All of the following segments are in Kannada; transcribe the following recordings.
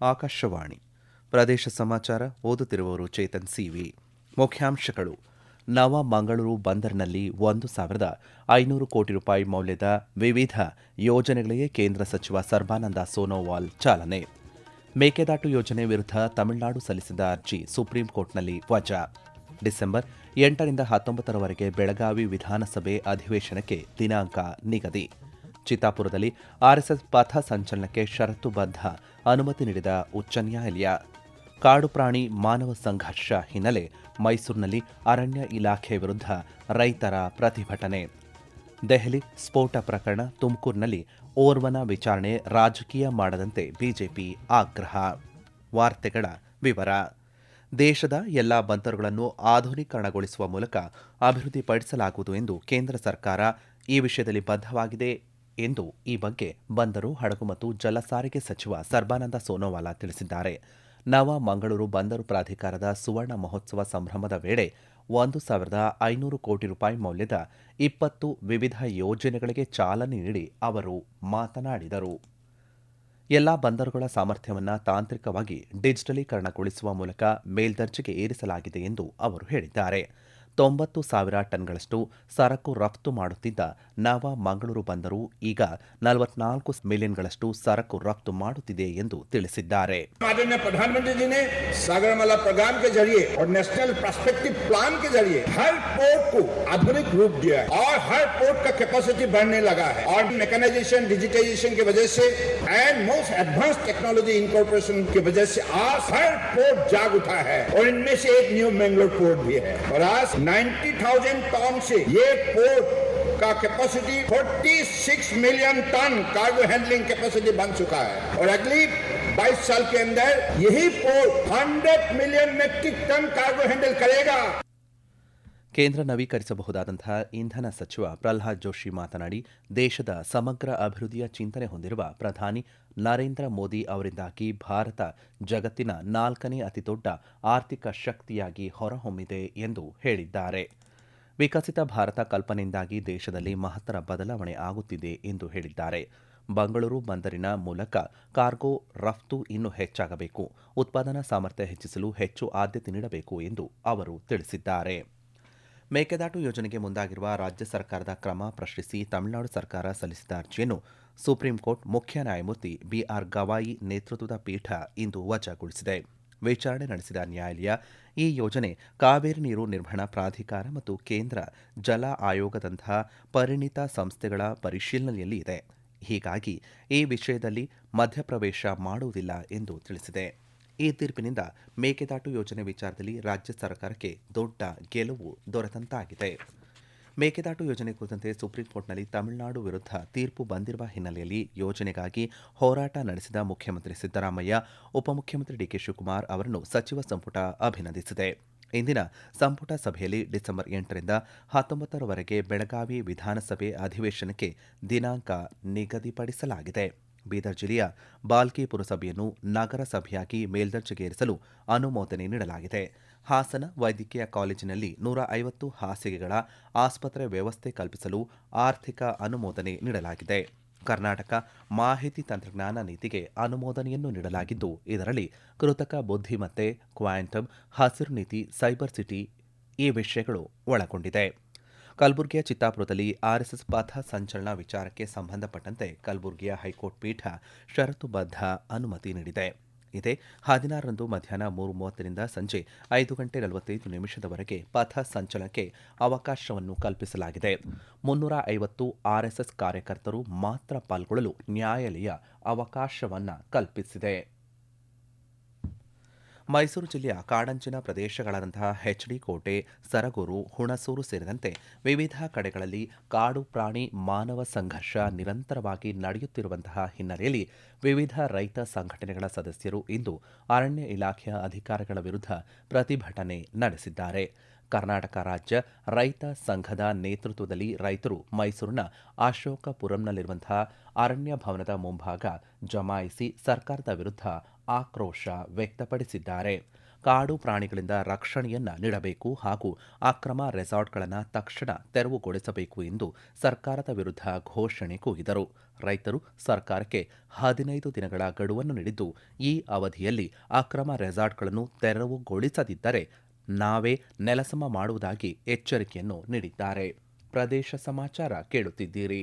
ಆಕಾಶವಾಣಿ. ಪ್ರದೇಶ ಸಮಾಚಾರ ಓದುತ್ತಿರುವವರು ಚೇತನ್ ಸಿವಿ. ಮುಖ್ಯಾಂಶಗಳು. ನವ ಮಂಗಳೂರು ಬಂದರಿನಲ್ಲಿ ಒಂದು ಸಾವಿರದ ಐನೂರು ಕೋಟಿ ರೂಪಾಯಿ ಮೌಲ್ಯದ ವಿವಿಧ ಯೋಜನೆಗಳಿಗೆ ಕೇಂದ್ರ ಸಚಿವ ಸರ್ಬಾನಂದ ಸೋನೋವಾಲ್ ಚಾಲನೆ. ಮೇಕೆದಾಟು ಯೋಜನೆ ವಿರುದ್ಧ ತಮಿಳುನಾಡು ಸಲ್ಲಿಸಿದ ಅರ್ಜಿ ಸುಪ್ರೀಂ ಕೋರ್ಟ್ನಲ್ಲಿ ವಜಾ. ಡಿಸೆಂಬರ್ ಎಂಟರಿಂದ ಹತ್ತೊಂಬತ್ತರವರೆಗೆ ಬೆಳಗಾವಿ ವಿಧಾನಸಭೆ ಅಧಿವೇಶನಕ್ಕೆ ದಿನಾಂಕ ನಿಗದಿ. ಚಿತ್ತಾಪುರದಲ್ಲಿ ಆರ್ಎಸ್ಎಸ್ ಪಥ ಸಂಚಲನಕ್ಕೆ ಷರತ್ತುಬದ್ಧ ಅನುಮತಿ ನೀಡಿದ ಉಚ್ಚ ನ್ಯಾಯಾಲಯ, ಕಾಡು ಪ್ರಾಣಿ ಮಾನವ ಸಂಘರ್ಷ ಹಿನ್ನೆಲೆ ಮೈಸೂರಿನಲ್ಲಿ ಅರಣ್ಯ ಇಲಾಖೆ ವಿರುದ್ಧ ರೈತರ ಪ್ರತಿಭಟನೆ. ದೆಹಲಿ ಸ್ಫೋಟ ಪ್ರಕರಣ ತುಮಕೂರಿನಲ್ಲಿ ಓರ್ವನ ವಿಚಾರಣೆ ರಾಜಕೀಯ ಮಾಡದಂತೆ ಬಿಜೆಪಿ ಆಗ್ರಹ. ವಾರ್ತೆಗಳ ವಿವರ. ದೇಶದ ಎಲ್ಲಾ ಬಂದರುಗಳನ್ನು ಆಧುನೀಕರಣಗೊಳಿಸುವ ಮೂಲಕ ಅಭಿವೃದ್ಧಿಪಡಿಸಲಾಗುವುದು ಎಂದು ಕೇಂದ್ರ ಸರ್ಕಾರ ಈ ವಿಷಯದಲ್ಲಿ ಬದ್ಧವಾಗಿದೆ. ಎಂದು ಈ ಬಗ್ಗೆ ಬಂದರು ಹಡಗು ಮತ್ತು ಜಲಸಾರಿಗೆ ಸಚಿವ ಸರ್ಬಾನಂದ ಸೋನೋವಾಲ ತಿಳಿಸಿದ್ದಾರೆ. ನವ ಮಂಗಳೂರು ಬಂದರು ಪ್ರಾಧಿಕಾರದ ಸುವರ್ಣ ಮಹೋತ್ಸವ ಸಂಭ್ರಮದ ವೇಳೆ ಒಂದು ಸಾವಿರದ ಐನೂರು ಕೋಟಿ ರೂಪಾಯಿ ಮೌಲ್ಯದ ಇಪ್ಪತ್ತು ವಿವಿಧ ಯೋಜನೆಗಳಿಗೆ ಚಾಲನೆ ನೀಡಿ ಅವರು ಮಾತನಾಡಿದರು. ಎಲ್ಲಾ ಬಂದರುಗಳ ಸಾಮರ್ಥ್ಯವನ್ನು ತಾಂತ್ರಿಕವಾಗಿ ಡಿಜಿಟಲೀಕರಣಗೊಳಿಸುವ ಮೂಲಕ ಮೇಲ್ದರ್ಜೆಗೆ ಏರಿಸಲಾಗಿದೆ ಎಂದು ಅವರು ಹೇಳಿದ್ದಾರೆ. ತೊಂಬತ್ತು ಸಾವಿರ ಟನ್ಗಳಷ್ಟು ಸರಕು ರಫ್ತು ಮಾಡುತ್ತಿದ್ದ ನವ ಮಂಗಳೂರು ಬಂದರು ಈಗ ನಲವತ್ನಾಲ್ಕು ಮಿಲಿಯನ್ಗಳಷ್ಟು ಸರಕು ರಫ್ತು ಮಾಡುತ್ತಿದೆ ಎಂದು ತಿಳಿಸಿದ್ದಾರೆ माननीय प्रधानमंत्री जी ने सागरमाला प्रोग्राम के जरिए और नेशनल प्रोस्पेक्टिव प्लान के जरिए हर पोर्ट को आधुनिक रूप दिया है और हर पोर्ट का कैपेसिटी बढ़ने लगा है और मैकेनाइजेशन डिजिटाइजेशन की वजह से and most advance technology incorporation की वजह से आज हर पोर्ट जाग उठा है और इनमें से एक न्यू मैंगलोर पोर्ट भी है और आज 90,000 टन से ये पोर्ट का capacity 46 million ton cargo handling capacity बन चुका है। और अगली 22 साल के अंदर यही port 100 million metric tonne cargo handle करेगा। ಕೇಂದ್ರ ನವೀಕರಿಸಬಹುದಾದಂತಹ ಇಂಧನ ಸಚಿವ ಪ್ರಲ್ಹಾದ್ ಜೋಶಿ ಮಾತನಾಡಿ, ದೇಶದ ಸಮಗ್ರ ಅಭಿವೃದ್ಧಿಯ ಚಿಂತನೆ ಹೊಂದಿರುವ ಪ್ರಧಾನಿ ನರೇಂದ್ರ ಮೋದಿ ಅವರಿಂದಾಗಿ ಭಾರತ ಜಗತ್ತಿನ ನಾಲ್ಕನೇ ಅತಿದೊಡ್ಡ ಆರ್ಥಿಕ ಶಕ್ತಿಯಾಗಿ ಹೊರಹೊಮ್ಮಿದೆ ಎಂದು ಹೇಳಿದ್ದಾರೆ. ವಿಕಸಿತ ಭಾರತ ಕಲ್ಪನೆಯಿಂದಾಗಿ ದೇಶದಲ್ಲಿ ಮಹತ್ತರ ಬದಲಾವಣೆ ಆಗುತ್ತಿದೆ ಎಂದು ಹೇಳಿದ್ದಾರೆ. ಬಂಗಳೂರು ಬಂದರಿನ ಮೂಲಕ ಕಾರ್ಗೋ ರಫ್ತು ಇನ್ನೂ ಹೆಚ್ಚಾಗಬೇಕು, ಉತ್ಪಾದನಾ ಸಾಮರ್ಥ್ಯ ಹೆಚ್ಚಿಸಲು ಹೆಚ್ಚು ಆದ್ಯತೆ ನೀಡಬೇಕು ಎಂದು ಅವರು ತಿಳಿಸಿದ್ದಾರೆ. ಮೇಕೆದಾಟು ಯೋಜನೆಗೆ ಮುಂದಾಗಿರುವ ರಾಜ್ಯ ಸರ್ಕಾರದ ಕ್ರಮ ಪ್ರಶ್ನಿಸಿ ತಮಿಳುನಾಡು ಸರ್ಕಾರ ಸಲ್ಲಿಸಿದ ಅರ್ಜಿಯನ್ನು ಸುಪ್ರೀಂ ಕೋರ್ಟ್ ಮುಖ್ಯ ನ್ಯಾಯಮೂರ್ತಿ ಬಿಆರ್ ಗವಾಯಿ ನೇತೃತ್ವದ ಪೀಠ ಇಂದು ವಜಾಗೊಳಿಸಿದೆ. ವಿಚಾರಣೆ ನಡೆಸಿದ ನ್ಯಾಯಾಲಯ, ಈ ಯೋಜನೆ ಕಾವೇರಿ ನೀರು ನಿರ್ವಹಣಾ ಪ್ರಾಧಿಕಾರ ಮತ್ತು ಕೇಂದ್ರ ಜಲ ಆಯೋಗದಂತಹ ಪರಿಣಿತ ಸಂಸ್ಥೆಗಳ ಪರಿಶೀಲನೆಯಲ್ಲಿ ಇದೆ. ಹೀಗಾಗಿ ಈ ವಿಷಯದಲ್ಲಿ ಮಧ್ಯಪ್ರವೇಶ ಮಾಡುವುದಿಲ್ಲ ಎಂದು ತಿಳಿಸಿದೆ. ಈ ತೀರ್ಪಿನಿಂದ ಮೇಕೆದಾಟು ಯೋಜನೆ ವಿಚಾರದಲ್ಲಿ ರಾಜ್ಯ ಸರ್ಕಾರಕ್ಕೆ ದೊಡ್ಡ ಗೆಲುವು ದೊರೆತಂತಾಗಿದೆ. ಮೇಕೆದಾಟು ಯೋಜನೆ ಕುರಿತಂತೆ ಸುಪ್ರೀಂ ಕೋರ್ಟ್ನಲ್ಲಿ ತಮಿಳುನಾಡು ವಿರುದ್ಧ ತೀರ್ಪು ಬಂದಿರುವ ಹಿನ್ನೆಲೆಯಲ್ಲಿ ಯೋಜನೆಗಾಗಿ ಹೋರಾಟ ನಡೆಸಿದ ಮುಖ್ಯಮಂತ್ರಿ ಸಿದ್ದರಾಮಯ್ಯ, ಉಪಮುಖ್ಯಮಂತ್ರಿ ಡಿಕೆ ಶಿವಕುಮಾರ್ ಅವರನ್ನು ಸಚಿವ ಸಂಪುಟ ಅಭಿನಂದಿಸಿದೆ. ಇಂದಿನ ಸಂಪುಟ ಸಭೆಯಲ್ಲಿ ಡಿಸೆಂಬರ್ ಎಂಟರಿಂದ ಹತ್ತೊಂಬತ್ತರವರೆಗೆ ಬೆಳಗಾವಿ ವಿಧಾನಸಭೆ ಅಧಿವೇಶನಕ್ಕೆ ದಿನಾಂಕ ನಿಗದಿಪಡಿಸಲಾಗಿದೆ. ಬೀದರ್ ಜಿಲ್ಲೆಯ ಬಾಲ್ಕಿ ಪುರಸಭೆಯನ್ನು ನಗರಸಭೆಯಾಗಿ ಮೇಲ್ದರ್ಜೆಗೇರಿಸಲು ಅನುಮೋದನೆ ನೀಡಲಾಗಿದೆ. ಹಾಸನ ವೈದ್ಯಕೀಯ ಕಾಲೇಜಿನಲ್ಲಿ ನೂರ ಐವತ್ತು ಹಾಸಿಗೆಗಳ ಆಸ್ಪತ್ರೆ ವ್ಯವಸ್ಥೆ ಕಲ್ಪಿಸಲು ಆರ್ಥಿಕ ಅನುಮೋದನೆ ನೀಡಲಾಗಿದೆ. ಕರ್ನಾಟಕ ಮಾಹಿತಿ ತಂತ್ರಜ್ಞಾನ ನೀತಿಗೆ ಅನುಮೋದನೆಯನ್ನು ನೀಡಲಾಗಿದ್ದು, ಇದರಲ್ಲಿ ಕೃತಕ ಬುದ್ಧಿಮತ್ತೆ, ಕ್ವಾಂಟಮ್, ಹಸಿರು ನೀತಿ, ಸೈಬರ್ ಸಿಟಿ ಈ ವಿಷಯಗಳು ಒಳಗೊಂಡಿದೆ. ಕಲಬುರಗಿಯ ಚಿತ್ತಾಪುರದಲ್ಲಿ ಆರ್ಎಸ್ಎಸ್ ಪಥ ಸಂಚಲನ ವಿಚಾರಕ್ಕೆ ಸಂಬಂಧಪಟ್ಟಂತೆ ಕಲಬುರಗಿಯ ಹೈಕೋರ್ಟ್ ಪೀಠ ಷರತ್ತುಬದ್ಧ ಅನುಮತಿ ನೀಡಿದೆ. ಇದೇ ಹದಿನಾರರಂದು ಮಧ್ಯಾಹ್ನ ಮೂರು ಮೂವತ್ತರಿಂದ ಸಂಜೆ ಐದು ಗಂಟೆ ನಲವತ್ತೈದು ನಿಮಿಷದವರೆಗೆ ಪಥ ಸಂಚಲನಕ್ಕೆ ಅವಕಾಶವನ್ನು ಕಲ್ಪಿಸಲಾಗಿದೆ. ಮುನ್ನೂರ ಐವತ್ತು ಆರ್ಎಸ್ಎಸ್ ಕಾರ್ಯಕರ್ತರು ಮಾತ್ರ ಪಾಲ್ಗೊಳ್ಳಲು ನ್ಯಾಯಾಲಯ ಅವಕಾಶವನ್ನು ಕಲ್ಪಿಸಿದೆ. ಮೈಸೂರು ಜಿಲ್ಲೆಯ ಕಾಡಂಚಿನ ಪ್ರದೇಶಗಳಾದಂತಹ ಕೋಟೆ, ಸರಗೂರು, ಹುಣಸೂರು ಸೇರಿದಂತೆ ವಿವಿಧ ಕಡೆಗಳಲ್ಲಿ ಕಾಡು ಪ್ರಾಣಿ ಮಾನವ ಸಂಘರ್ಷ ನಿರಂತರವಾಗಿ ನಡೆಯುತ್ತಿರುವಂತಹ ಹಿನ್ನೆಲೆಯಲ್ಲಿ ವಿವಿಧ ರೈತ ಸಂಘಟನೆಗಳ ಸದಸ್ಯರು ಇಂದು ಅರಣ್ಯ ಇಲಾಖೆಯ ಅಧಿಕಾರಿಗಳ ವಿರುದ್ಧ ಪ್ರತಿಭಟನೆ ನಡೆಸಿದ್ದಾರೆ. ಕರ್ನಾಟಕ ರಾಜ್ಯ ರೈತ ಸಂಘದ ನೇತೃತ್ವದಲ್ಲಿ ರೈತರು ಮೈಸೂರಿನ ಅಶೋಕಪುರಂನಲ್ಲಿರುವಂತಹ ಅರಣ್ಯ ಭವನದ ಮುಂಭಾಗ ಜಮಾಯಿಸಿ ಸರ್ಕಾರದ ವಿರುದ್ಧ ಆಕ್ರೋಶ ವ್ಯಕ್ತಪಡಿಸಿದ್ದಾರೆ. ಕಾಡು ಪ್ರಾಣಿಗಳಿಂದ ರಕ್ಷಣೆಯನ್ನ ನೀಡಬೇಕು ಹಾಗೂ ಅಕ್ರಮ ರೆಸಾರ್ಟ್ಗಳನ್ನು ತಕ್ಷಣ ತೆರವುಗೊಳಿಸಬೇಕು ಎಂದು ಸರ್ಕಾರದ ವಿರುದ್ಧ ಘೋಷಣೆ ಕೂಗಿದರು. ರೈತರು ಸರ್ಕಾರಕ್ಕೆ ಹದಿನೈದು ದಿನಗಳ ಗಡುವನ್ನು ನೀಡಿದ್ದು, ಈ ಅವಧಿಯಲ್ಲಿ ಅಕ್ರಮ ರೆಸಾರ್ಟ್ಗಳನ್ನು ತೆರವುಗೊಳಿಸದಿದ್ದರೆ ನಾವೇ ನೆಲಸಮ ಮಾಡುವುದಾಗಿ ಎಚ್ಚರಿಕೆಯನ್ನು ನೀಡಿದ್ದಾರೆ. ಪ್ರದೇಶ ಸಮಾಚಾರ ಕೇಳುತ್ತಿದ್ದೀರಿ.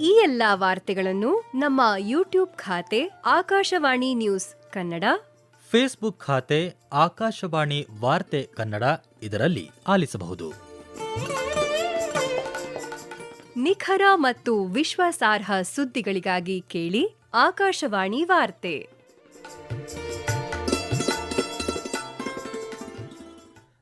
ಈ ಎಲ್ಲ ವಾರ್ತೆಗಳನ್ನು ನಮ್ಮ ಯೂಟ್ಯೂಬ್ ಖಾತೆ ಆಕಾಶವಾಣಿ ನ್ಯೂಸ್ ಕನ್ನಡ ಫೇಸ್ಬುಕ್ ಖಾತೆ ಆಕಾಶವಾಣಿ ವಾರ್ತೆ ಕನ್ನಡ ಇದರಲ್ಲಿ ಆಲಿಸಬಹುದು. ನಿಖರ ಮತ್ತು ವಿಶ್ವಾಸಾರ್ಹ ಸುದ್ದಿಗಳಿಗಾಗಿ ಕೇಳಿ ಆಕಾಶವಾಣಿ ವಾರ್ತೆ.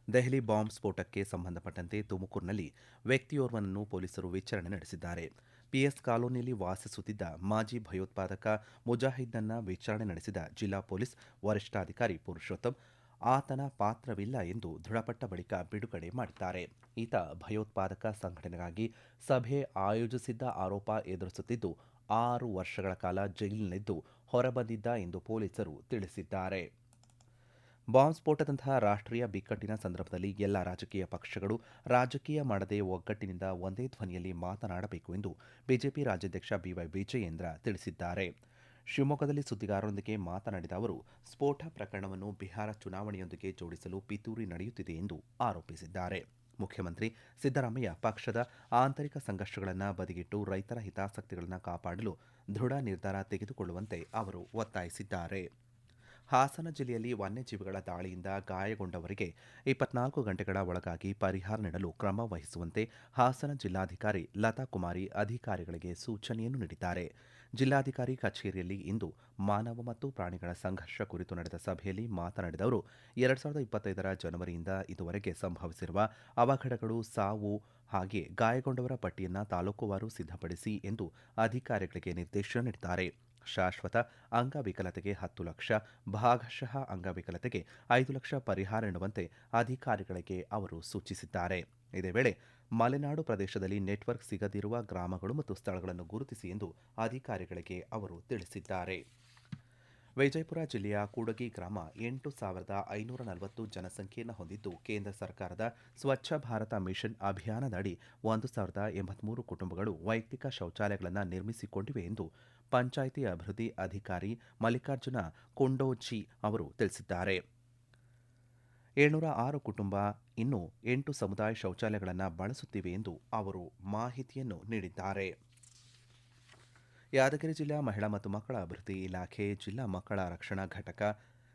ದೆಹಲಿ ಬಾಂಬ್ ಸ್ಫೋಟಕ್ಕೆ ಸಂಬಂಧಪಟ್ಟಂತೆ ತುಮಕೂರಿನಲ್ಲಿ ವ್ಯಕ್ತಿಯೋರ್ವನನ್ನು ಪೊಲೀಸರು ವಿಚಾರಣೆ ನಡೆಸಿದ್ದಾರೆ. ಪಿಎಸ್ ಕಾಲೋನಿಯಲ್ಲಿ ವಾಸಿಸುತ್ತಿದ್ದ ಮಾಜಿ ಭಯೋತ್ಪಾದಕ ಮುಜಾಹಿದ್ನನ್ನ ವಿಚಾರಣೆ ನಡೆಸಿದ ಜಿಲ್ಲಾ ಪೊಲೀಸ್ ವರಿಷ್ಠಾಧಿಕಾರಿ ಪುರುಷೋತ್ತಮ್, ಆತನ ಪಾತ್ರವಿಲ್ಲ ಎಂದು ದೃಢಪಟ್ಟ ಬಳಿಕ ಬಿಡುಗಡೆ ಮಾಡಿದ್ದಾರೆ. ಈತ ಭಯೋತ್ಪಾದಕ ಸಂಘಟನೆಗಾಗಿ ಸಭೆ ಆಯೋಜಿಸಿದ್ದ ಆರೋಪ ಎದುರಿಸುತ್ತಿದ್ದು, ಆರು ವರ್ಷಗಳ ಕಾಲ ಜೈಲಿನಲ್ಲಿದ್ದು ಹೊರಬಂದಿದ್ದ ಎಂದು ಪೊಲೀಸರು ತಿಳಿಸಿದ್ದಾರೆ. ಬಾಂಬ್ ಸ್ಫೋಟದಂತಹ ರಾಷ್ಟ್ರೀಯ ಬಿಕ್ಕಟ್ಟಿನ ಸಂದರ್ಭದಲ್ಲಿ ಎಲ್ಲ ರಾಜಕೀಯ ಪಕ್ಷಗಳು ರಾಜಕೀಯ ಮಾಡದೆ ಒಗ್ಗಟ್ಟಿನಿಂದ ಒಂದೇ ಧ್ವನಿಯಲ್ಲಿ ಮಾತನಾಡಬೇಕು ಎಂದು ಬಿಜೆಪಿ ರಾಜ್ಯಾಧ್ಯಕ್ಷ ಬಿವೈ ವಿಜಯೇಂದ್ರ ತಿಳಿಸಿದ್ದಾರೆ. ಶಿವಮೊಗ್ಗದಲ್ಲಿ ಸುದ್ದಿಗಾರರೊಂದಿಗೆ ಮಾತನಾಡಿದ ಅವರು, ಸ್ಫೋಟ ಪ್ರಕರಣವನ್ನು ಬಿಹಾರ ಚುನಾವಣೆಯೊಂದಿಗೆ ಜೋಡಿಸಲು ಪಿತೂರಿ ನಡೆಯುತ್ತಿದೆ ಎಂದು ಆರೋಪಿಸಿದ್ದಾರೆ. ಮುಖ್ಯಮಂತ್ರಿ ಸಿದ್ದರಾಮಯ್ಯ ಪಕ್ಷದ ಆಂತರಿಕ ಸಂಘರ್ಷಗಳನ್ನು ಬದಿಗಿಟ್ಟು ರೈತರ ಹಿತಾಸಕ್ತಿಗಳನ್ನು ಕಾಪಾಡಲು ದೃಢ ನಿರ್ಧಾರ ತೆಗೆದುಕೊಳ್ಳುವಂತೆ ಅವರು ಒತ್ತಾಯಿಸಿದ್ದಾರೆ. ಹಾಸನ ಜಿಲ್ಲೆಯಲ್ಲಿ ವನ್ಯಜೀವಿಗಳ ದಾಳಿಯಿಂದ ಗಾಯಗೊಂಡವರಿಗೆ ಇಪ್ಪತ್ನಾಲ್ಕು ಗಂಟೆಗಳ ಒಳಗಾಗಿ ಪರಿಹಾರ ನೀಡಲು ಕ್ರಮ ವಹಿಸುವಂತೆ ಹಾಸನ ಜಿಲ್ಲಾಧಿಕಾರಿ ಲತಾ ಕುಮಾರಿ ಅಧಿಕಾರಿಗಳಿಗೆ ಸೂಚನೆಯನ್ನು ನೀಡಿದ್ದಾರೆ. ಜಿಲ್ಲಾಧಿಕಾರಿ ಕಚೇರಿಯಲ್ಲಿ ಇಂದು ಮಾನವ ಮತ್ತು ಪ್ರಾಣಿಗಳ ಸಂಘರ್ಷ ಕುರಿತು ನಡೆದ ಸಭೆಯಲ್ಲಿ ಮಾತನಾಡಿದ ಅವರು, ಎರಡ್ ಸಾವಿರದ ಇಪ್ಪತ್ತೈದರ ಜನವರಿಯಿಂದ ಇದುವರೆಗೆ ಸಂಭವಿಸಿರುವ ಅವಘಡಗಳು ಸಾವು ಹಾಗೆ ಗಾಯಗೊಂಡವರ ಪಟ್ಟಿಯನ್ನು ತಾಲೂಕುವಾರು ಸಿದ್ಧಪಡಿಸಿ ಎಂದು ಅಧಿಕಾರಿಗಳಿಗೆ ನಿರ್ದೇಶನ ನೀಡಿದ್ದಾರೆ. ಶಾಶ್ವತ ಅಂಗವಿಕಲತೆಗೆ ಹತ್ತು ಲಕ್ಷ, ಭಾಗಶಃ ಅಂಗವಿಕಲತೆಗೆ ಐದು ಲಕ್ಷ ಪರಿಹಾರ ನೀಡುವಂತೆ ಅಧಿಕಾರಿಗಳಿಗೆ ಅವರು ಸೂಚಿಸಿದ್ದಾರೆ. ಇದೇ ವೇಳೆ ಮಲೆನಾಡು ಪ್ರದೇಶದಲ್ಲಿ ನೆಟ್ವರ್ಕ್ ಸಿಗದಿರುವ ಗ್ರಾಮಗಳು ಮತ್ತು ಸ್ಥಳಗಳನ್ನು ಗುರುತಿಸಿ ಎಂದು ಅಧಿಕಾರಿಗಳಿಗೆ ಅವರು ತಿಳಿಸಿದ್ದಾರೆ. ವಿಜಯಪುರ ಜಿಲ್ಲೆಯ ಕೂಡಗಿ ಗ್ರಾಮ ಎಂಟು ಸಾವಿರದ ಐನೂರ ನಲವತ್ತು ಜನಸಂಖ್ಯೆಯನ್ನು ಹೊಂದಿದ್ದು ಕೇಂದ್ರ ಸರ್ಕಾರದ ಸ್ವಚ್ಛ ಭಾರತ ಮಿಷನ್ ಅಭಿಯಾನದಡಿ ಒಂದು ಸಾವಿರದ ಎಂಬತ್ಮೂರು ಕುಟುಂಬಗಳು ವೈಯಕ್ತಿಕ ಶೌಚಾಲಯಗಳನ್ನು ನಿರ್ಮಿಸಿಕೊಂಡಿವೆ ಎಂದು ಪಂಚಾಯಿತಿ ಅಭಿವೃದ್ಧಿ ಅಧಿಕಾರಿ ಮಲ್ಲಿಕಾರ್ಜುನ ಕೊಂಡೋಜಿ ಅವರು ತಿಳಿಸಿದ್ದಾರೆ. ಏಳ್ನೂರ ಆರು ಕುಟುಂಬ ಇನ್ನು ಎಂಟು ಸಮುದಾಯ ಶೌಚಾಲಯಗಳನ್ನು ಬಳಸುತ್ತಿವೆ ಎಂದು ಅವರು ಮಾಹಿತಿಯನ್ನು ನೀಡಿದ್ದಾರೆ. ಯಾದಗಿರಿ ಜಿಲ್ಲಾ ಮಹಿಳಾ ಮತ್ತು ಮಕ್ಕಳ ಅಭಿವೃದ್ಧಿ ಇಲಾಖೆ ಜಿಲ್ಲಾ ಮಕ್ಕಳ ರಕ್ಷಣಾ ಘಟಕ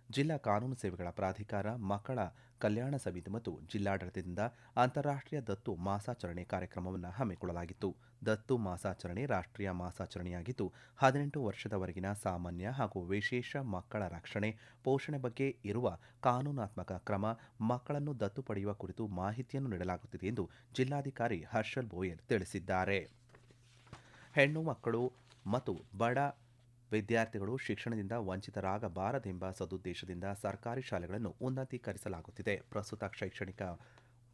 ಜಿಲ್ಲಾ ಕಾನೂನು ಸೇವೆಗಳ ಪ್ರಾಧಿಕಾರ, ಮಕ್ಕಳ ಕಲ್ಯಾಣ ಸಮಿತಿ ಮತ್ತು ಜಿಲ್ಲಾಡಳಿತದಿಂದ ಅಂತಾರಾಷ್ಟ್ರೀಯ ದತ್ತು ಮಾಸಾಚರಣೆ ಕಾರ್ಯಕ್ರಮವನ್ನು ಹಮ್ಮಿಕೊಳ್ಳಲಾಗಿತ್ತು. ದತ್ತು ಮಾಸಾಚರಣೆ ರಾಷ್ಟ್ರೀಯ ಮಾಸಾಚರಣೆಯಾಗಿದ್ದು, ಹದಿನೆಂಟು ವರ್ಷದವರೆಗಿನ ಸಾಮಾನ್ಯ ಹಾಗೂ ವಿಶೇಷ ಮಕ್ಕಳ ರಕ್ಷಣೆ, ಪೋಷಣೆ ಬಗ್ಗೆ ಇರುವ ಕಾನೂನಾತ್ಮಕ ಕ್ರಮ, ಮಕ್ಕಳನ್ನು ದತ್ತು ಪಡೆಯುವ ಕುರಿತು ಮಾಹಿತಿಯನ್ನು ನೀಡಲಾಗುತ್ತಿದೆ ಎಂದು ಜಿಲ್ಲಾಧಿಕಾರಿ ಹರ್ಷಲ್ ಬೋಯಲ್ ತಿಳಿಸಿದ್ದಾರೆ. ಹೆಣ್ಣು ಮಕ್ಕಳು ಮತ್ತು ಬಡ ವಿದ್ಯಾರ್ಥಿಗಳು ಶಿಕ್ಷಣದಿಂದ ವಂಚಿತರಾಗಬಾರದೆಂಬ ಸದುದ್ದೇಶದಿಂದ ಸರ್ಕಾರಿ ಶಾಲೆಗಳನ್ನು ಉನ್ನತೀಕರಿಸಲಾಗುತ್ತಿದೆ. ಪ್ರಸ್ತುತ ಶೈಕ್ಷಣಿಕ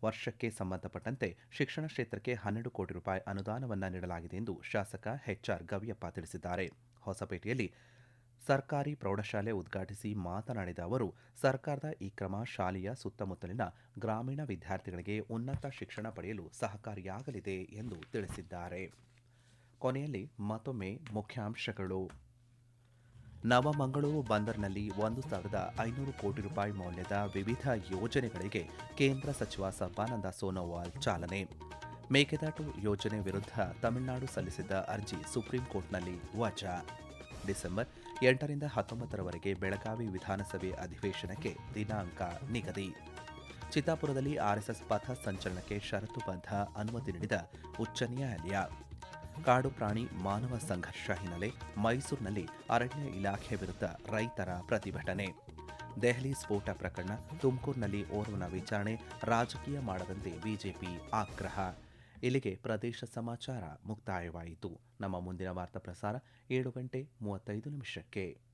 ವರ್ಷಕ್ಕೆ ಸಂಬಂಧಪಟ್ಟಂತೆ ಶಿಕ್ಷಣ ಕ್ಷೇತ್ರಕ್ಕೆ ಹನ್ನೆರಡು ಕೋಟಿ ರೂಪಾಯಿ ಅನುದಾನವನ್ನು ನೀಡಲಾಗಿದೆ ಎಂದು ಶಾಸಕ ಎಚ್ಆರ್ ಗವಿಯಪ್ಪ ತಿಳಿಸಿದ್ದಾರೆ. ಹೊಸಪೇಟೆಯಲ್ಲಿ ಸರ್ಕಾರಿ ಪ್ರೌಢಶಾಲೆ ಉದ್ಘಾಟಿಸಿ ಮಾತನಾಡಿದ ಅವರು, ಸರ್ಕಾರದ ಈ ಕ್ರಮ ಶಾಲೆಯ ಸುತ್ತಮುತ್ತಲಿನ ಗ್ರಾಮೀಣ ವಿದ್ಯಾರ್ಥಿಗಳಿಗೆ ಉನ್ನತ ಶಿಕ್ಷಣ ಪಡೆಯಲು ಸಹಕಾರಿಯಾಗಲಿದೆ ಎಂದು ತಿಳಿಸಿದ್ದಾರೆ. ಕೊನೆಯಲ್ಲಿ ಮತ್ತೊಮ್ಮೆ ಮುಖ್ಯಾಂಶಗಳು. ನವಮಂಗಳೂರು ಬಂದರ್ನಲ್ಲಿ ಒಂದು ಸಾವಿರದ ಐನೂರು ಕೋಟಿ ರೂಪಾಯಿ ಮೌಲ್ಯದ ವಿವಿಧ ಯೋಜನೆಗಳಿಗೆ ಕೇಂದ್ರ ಸಚಿವ ಸರ್ಬಾನಂದ ಸೋನೋವಾಲ್ ಚಾಲನೆ. ಮೇಕೆದಾಟು ಯೋಜನೆ ವಿರುದ್ಧ ತಮಿಳುನಾಡು ಸಲ್ಲಿಸಿದ್ದ ಅರ್ಜಿ ಸುಪ್ರೀಂ ಕೋರ್ಟ್ನಲ್ಲಿ ವಜಾ. ಡಿಸೆಂಬರ್ ಎಂಟರಿಂದ ಹತ್ತೊಂಬತ್ತರವರೆಗೆ ಬೆಳಗಾವಿ ವಿಧಾನಸಭೆ ಅಧಿವೇಶನಕ್ಕೆ ದಿನಾಂಕ ನಿಗದಿ. ಚಿತ್ತಾಪುರದಲ್ಲಿ ಆರ್ಎಸ್ಎಸ್ ಪಥ ಸಂಚಲನಕ್ಕೆ ಷರತ್ತುಬದ್ಧ ಅನುಮತಿ ನೀಡಿದ ಉಚ್ಚ ನ್ಯಾಯಾಲಯ. ಕಾಡು ಪ್ರಾಣಿ ಮಾನವ ಸಂಘರ್ಷ ಹಿನ್ನೆಲೆ ಮೈಸೂರಿನಲ್ಲಿ ಅರಣ್ಯ ಇಲಾಖೆ ವಿರುದ್ಧ ರೈತರ ಪ್ರತಿಭಟನೆ. ದೆಹಲಿ ಸ್ಫೋಟ ಪ್ರಕರಣ, ತುಮಕೂರಿನಲ್ಲಿ ಓರ್ವನ ವಿಚಾರಣೆ, ರಾಜಕೀಯ ಮಾಡದಂತೆ ಬಿಜೆಪಿ ಆಗ್ರಹ. ಇಲ್ಲಿಗೆ ಪ್ರದೇಶ ಸಮಾಚಾರ ಮುಕ್ತಾಯವಾಯಿತು. ನಮ್ಮ ಮುಂದಿನ ವಾರ್ತಾ ಪ್ರಸಾರ ಏಳು ಗಂಟೆ ಮೂವತ್ತೈದು ನಿಮಿಷಕ್ಕೆ.